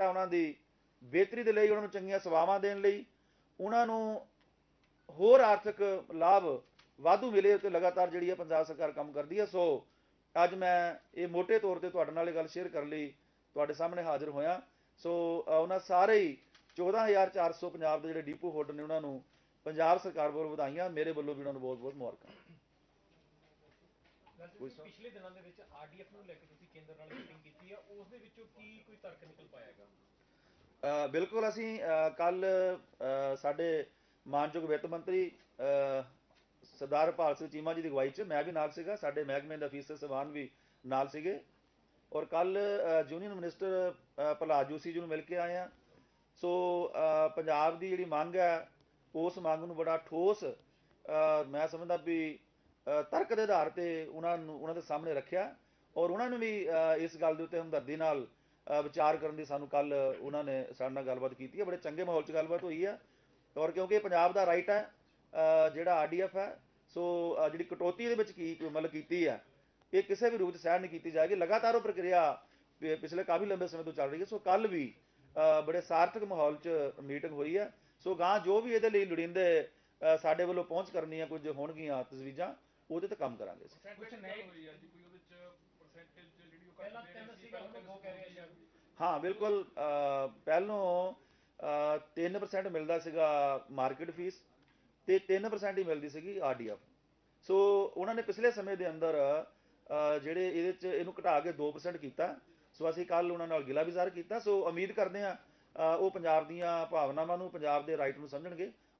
ਉਹਨਾਂ ਦੀ ਬਿਹਤਰੀ ਦੇ ਲਈ, ਉਹਨਾਂ ਨੂੰ ਚੰਗੀਆਂ ਸੇਵਾਵਾਂ ਦੇਣ ਲਈ, ਉਹਨਾਂ ਨੂੰ ਹੋਰ ਆਰਥਿਕ ਲਾਭ ਵਾਧੂ ਮਿਲੇ ਤੇ ਲਗਾਤਾਰ ਜਿਹੜੀ ਹੈ ਪੰਜਾਬ ਸਰਕਾਰ ਕੰਮ ਕਰਦੀ ਹੈ ਸੋ ਅੱਜ ਮੈਂ ਇਹ ਮੋٹے ਤੌਰ ਤੇ ਤੁਹਾਡੇ ਨਾਲ ਇਹ ਗੱਲ ਸ਼ੇਅਰ ਕਰਨ ਲਈ ਤੁਹਾਡੇ ਸਾਹਮਣੇ ਹਾਜ਼ਰ ਹੋਇਆ। ਸੋ ਉਹਨਾਂ ਸਾਰੇ ਹੀ 14400 ਪੰਜਾਬ ਦੇ ਜਿਹੜੇ ਡੀਪੂ ਹੋਲਡਰ ਨੇ, ਉਹਨਾਂ ਨੂੰ ਪੰਜਾਬ ਸਰਕਾਰ ਵੱਲੋਂ ਵਧਾਈਆਂ। ਮੇਰੇ ਵੱਲੋਂ ਵੀ ਉਹਨਾਂ ਨੂੰ ਬਹੁਤ ਬਹੁਤ ਮੁਬਾਰਕਾਂ ਪਿਛਲੇ ਦਿਨਾਂ ਦੇ ਵਿੱਚ ਆਰਡੀਐਫ ਨੂੰ ਲੈ ਕੇ ਤੁਸੀਂ ਕੇਂਦਰ ਨਾਲ ਮੀਟਿੰਗ ਕੀਤੀ ਆ ਉਸ ਦੇ ਵਿੱਚੋਂ ਕੀ ਕੋਈ ਤਰਕ ਨਿਕਲ ਪਾਏਗਾ ਬਿਲਕੁਲ ਅਸੀਂ ਕੱਲ ਸਾਡੇ ਮਾਨਯੋਗ ਵਿੱਤ ਮੰਤਰੀ ਸਰਦਾਰ ਭਾਲ ਸਿੰਘ ਚੀਮਾ ਜੀ ਦੀ ਅਗਵਾਈ 'ਚ ਮੈਂ ਵੀ ਨਾਲ ਸੀਗਾ ਸਾਡੇ ਮਹਿਕਮੇ ਦੇ ਅਫੀਸਰ ਸਵਾਨ ਵੀ ਨਾਲ ਸੀਗੇ। ਔਰ ਕੱਲ union minister uh, Pralhad Joshi ji ਨੂੰ ਮਿਲ ਕੇ ਆਏ ਆ ਸੋ ਪੰਜਾਬ ਦੀ ਜਿਹੜੀ ਮੰਗ ਹੈ ਉਸ ਮੰਗ ਨੂੰ ਬੜਾ ਠੋਸ ਮੈਂ ਸਮਝਦਾ ਵੀ ਤਰਕ ਦੇ ਆਧਾਰ ਤੇ ਉਹਨਾਂ ਨੂੰ ਉਹਨਾਂ ਦੇ ਸਾਹਮਣੇ ਰੱਖਿਆ। ਔਰ ਉਹਨਾਂ ਨੂੰ ਵੀ ਇਸ ਗੱਲ ਦੇ ਉੱਤੇ ਹਮਦਰਦੀ ਨਾਲ ਵਿਚਾਰ ਕਰਨ ਦੀ ਸਾਨੂੰ ਕੱਲ ਉਹਨਾਂ ਨੇ ਸਾਡੇ ਨਾਲ ਗੱਲਬਾਤ ਕੀਤੀ ਹੈ। ਬੜੇ ਚੰਗੇ ਮਾਹੌਲ 'ਚ ਗੱਲਬਾਤ ਹੋਈ ਹੈ। ਔਰ ਕਿਉਂਕਿ ਪੰਜਾਬ ਦਾ ਰਾਈਟ ਹੈ ਅ, ਜਿਹੜਾ ਆਰਡੀਐਫ ਹੈ ਸੋ ਜਿਹੜੀ ਕਟੌਤੀ ਇਹਦੇ ਵਿੱਚ ਕੀ ਮਤਲਬ ਕੀਤੀ ਹੈ ਇਹ ਕਿਸੇ ਵੀ ਰੂਪ 'ਚ ਸਹਿਣ ਨਹੀਂ ਕੀਤੀ ਜਾਏਗੀ। ਲਗਾਤਾਰ ਉਹ ਪ੍ਰਕਿਰਿਆ ਪਿਛਲੇ ਕਾਫੀ ਲੰਬੇ ਸਮੇਂ ਤੋਂ ਚੱਲ ਰਹੀ ਹੈ। ਸੋ ਕੱਲ ਵੀ ਬੜੇ ਸਾਰਥਕ ਮਾਹੌਲ 'ਚ ਮੀਟਿੰਗ ਹੋਈ ਹੈ। ਸੋ ਗਾਂ ਜੋ ਵੀ ਇਹਦੇ ਲਈ ਲੋੜੀਂਦੇ ਸਾਡੇ ਵੱਲੋਂ ਪਹੁੰਚ ਕਰਨੀ ਹੈ ਕੁਝ ਹੋਣਗੀਆਂ ਤਜਵੀਜ਼ਾਂ ਉਹਦੇ ਤੇ ਕੰਮ ਕਰਾਂਗੇ ਅਸੀਂ। ਕੁਝ ਨਏ ਹੋਈ ਆ ਜੀ ਕੋਈ ਉਹਦੇ ਹਾਂ ਬਿਲਕੁਲ ਪਹਿਲੋਂ ਅ, 3% ਮਿਲਦਾ ਸੀਗਾ ਮਾਰਕੀਟ ਫੀਸ ਤੇ 3% ਹੀ ਮਿਲਦੀ ਸੀਗੀ ਆਰਡੀਐਫ ਸੋ ਉਹਨਾਂ ਨੇ ਪਿਛਲੇ ਸਮੇਂ ਦੇ ਅੰਦਰ ਜਿਹੜੇ ਇਹਦੇ ਚ ਇਹਨੂੰ ਘਟਾ ਕੇ 2% ਕੀਤਾ। ਸੋ ਅਸੀਂ ਕੱਲ ਉਹਨਾਂ ਨਾਲ ਗਿਲਾ ਵਿਜ਼ਾਰ ਕੀਤਾ। ਸੋ ਉਮੀਦ ਕਰਦੇ ਹਾਂ ਉਹ ਪੰਜਾਬ ਦੀਆਂ ਭਾਵਨਾਵਾਂ ਨੂੰ ਪੰਜਾਬ ਦੇ ਰਾਈਟ ਨੂੰ ਸਮਝਣਗੇ।